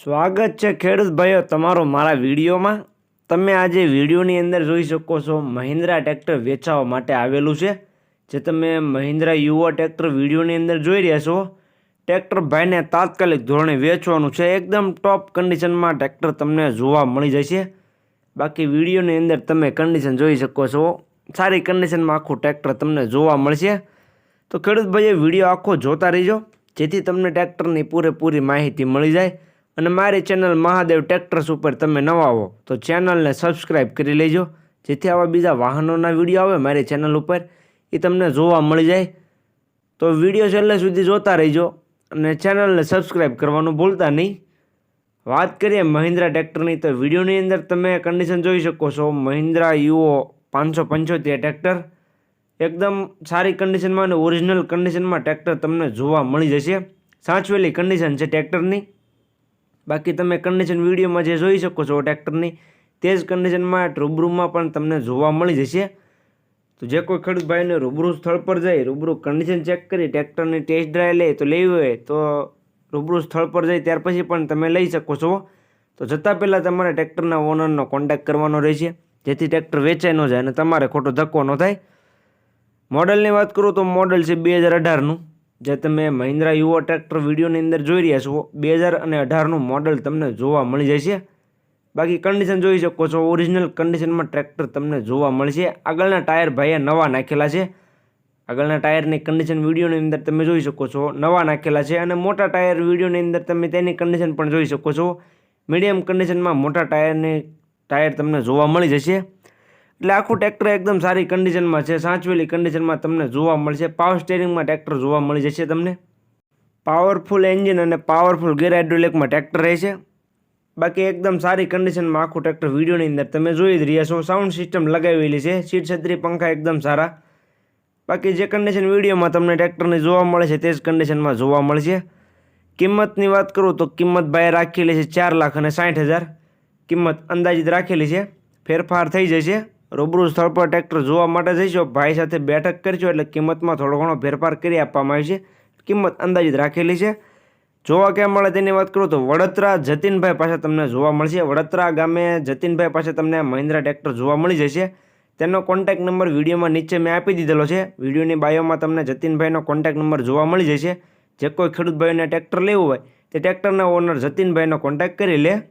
સ્વાગત છે ખેડૂત ભાઈઓ તમારો મારા વિડીયોમાં. તમે આજે વિડીયોની અંદર જોઈ શકો છો મહિન્દ્રા ટ્રેક્ટર વેચાવા માટે આવેલું છે, જે તમે મહિન્દ્રા યુવા ટ્રેક્ટર વિડીયોની અંદર જોઈ રહ્યા છો. ટ્રેક્ટર ભાઈને તાત્કાલિક ધોરણે વેચવાનું છે. એકદમ ટોપ કન્ડિશનમાં ટ્રેક્ટર તમને જોવા મળી જશે. બાકી વિડીયોની અંદર તમે કન્ડિશન જોઈ શકો છો. સારી કન્ડિશનમાં આખું ટ્રેક્ટર તમને જોવા મળશે. તો ખેડૂત ભાઈએ વીડિયો આખો જોતા રહીજો. જેથી તમને ટ્રેક્ટરની પૂરેપૂરી માહિતી મળી જાય. અને મારી ચેનલ મહાદેવ ટ્રેક્ટર્સ ઉપર તમે નવા હો, તો ચેનલને સબસ્ક્રાઈબ કરી લેજો. જેથી આવા બીજા વાહનોના વીડિયો આવે મારી ચેનલ ઉપર, એ તમને જોવા મળી જાય. તો વીડિયો છેલ્લે સુધી જોતા રહીજો અને ચેનલને સબસ્ક્રાઈબ કરવાનું ભૂલતા નહીં. વાત કરીએ મહિન્દ્રા ટ્રેક્ટરની, તો વિડીયોની અંદર તમે કન્ડિશન જોઈ શકો છો. મહિન્દ્રા યુઓ પાંચસો પંચોતેર ટ્રેક્ટર. એકદમ સારી કન્ડિશનમાં અને ઓરિજિનલ કન્ડિશનમાં ટ્રેક્ટર તમને જોવા મળી જશે. સાચવેલી કન્ડિશન છે ટ્રેક્ટરની. બાકી તમે કન્ડિશન વિડીયોમાં જે જોઈ શકો છો ટ્રેક્ટરની તે જ કન્ડિશનમાં રૂબરૂમાં પણ તમને જોવા મળી જશે. તો જે કોઈ ખેડૂત ભાઈને રૂબરૂ સ્થળ પર જઈ, રૂબરૂ કન્ડિશન ચેક કરી ટ્રેક્ટરની ટેસ્ટ ડ્રાઈવ લે તો લેવી હોય, તો રૂબરૂ સ્થળ પર જઈ, ત્યાર પછી પણ તમે લઈ શકો છો. તો જતાં પહેલાં તમારે ટ્રેક્ટરના ઓનરનો કોન્ટેક્ટ કરવાનો રહેશે, જેથી ટ્રેક્ટર વેચાઈ ન જાય અને તમારે ખોટો ધક્કો ન થાય. મોડલની વાત કરું તો મોડલ છે બે હજાર અઢારનું. જે તમે મહિન્દ્રા યુવો ટ્રેક્ટર વિડીયોની અંદર જોઈ રહ્યા છો બે હજાર અને અઢારનું મોડલ તમને જોવા મળી જશે. બાકી કન્ડિશન જોઈ શકો છો ઓરિજિનલ કન્ડિશનમાં ટ્રેક્ટર તમને જોવા મળશે. આગળના ટાયર ભાઈએ નવા નાખેલા છે. આગળના ટાયરની કન્ડિશન વિડીયોની અંદર તમે જોઈ શકો છો, નવા નાખેલા છે અને મોટા ટાયર વિડીયોની અંદર તમે તેની કન્ડિશન પણ જોઈ શકો છો. મીડિયમ કન્ડિશનમાં મોટા ટાયરની ટાયર તમને જોવા મળી જશે. એટલે આખું ટ્રેક્ટર એકદમ સારી કન્ડિશનમાં છે. સાચવેલી કન્ડિશનમાં તમને જોવા મળશે. પાવર સ્ટેરિંગમાં ટ્રેક્ટર જોવા મળી જશે તમને. પાવરફુલ એન્જિન અને પાવરફુલ ગેર હાઇડ્રોલિકમાં ટ્રેક્ટર રહેશે. બાકી એકદમ સારી કન્ડિશનમાં આખું ટ્રેક્ટર વિડીયોની અંદર તમે જોઈ જ રહ્યા છો. સાઉન્ડ સિસ્ટમ લગાવેલી છે. સીટ છત્રી, પંખા એકદમ સારા. બાકી જે કન્ડિશન વિડીયોમાં તમને ટ્રેક્ટરની જોવા મળે છે તે જ કન્ડિશનમાં જોવા મળશે. કિંમતની વાત કરું તો કિંમત ભાઈ રાખેલી છે ચાર લાખ અને સાઠ હજાર. કિંમત અંદાજિત રાખેલી છે. ફેરફાર થઈ જશે. રૂબરૂ સ્થળ પર ટ્રેક્ટર જોવા માટે જઈશો. ભાઈ સાથે બેઠક કરશો એટલે કિંમતમાં થોડો ઘણો ફેરફાર કરી આપવામાં આવશે કિંમત અંદાજિત રાખેલી છે. જોવા ક્યાં મળે તેની વાત કરું તો વડોદરા જતીનભાઈ પાસે તમને જોવા મળશે. વડોદરા ગામે જતીનભાઈ પાસે તમને મહિન્દ્રા ટ્રેક્ટર જોવા મળી જશે. તેનો કોન્ટેક્ટ નંબર વિડીયોમાં નીચે મેં આપી દીધેલો છે. વિડીયોની બાયોમાં તમને જતીનભાઈનો કોન્ટેક્ટ નંબર જોવા મળી જશે. જે કોઈ ખેડૂત ભાઈને ટ્રેક્ટર લેવું હોય તે ટ્રેક્ટરના ઓનર જતીનભાઈનો કોન્ટેક્ટ કરી લે.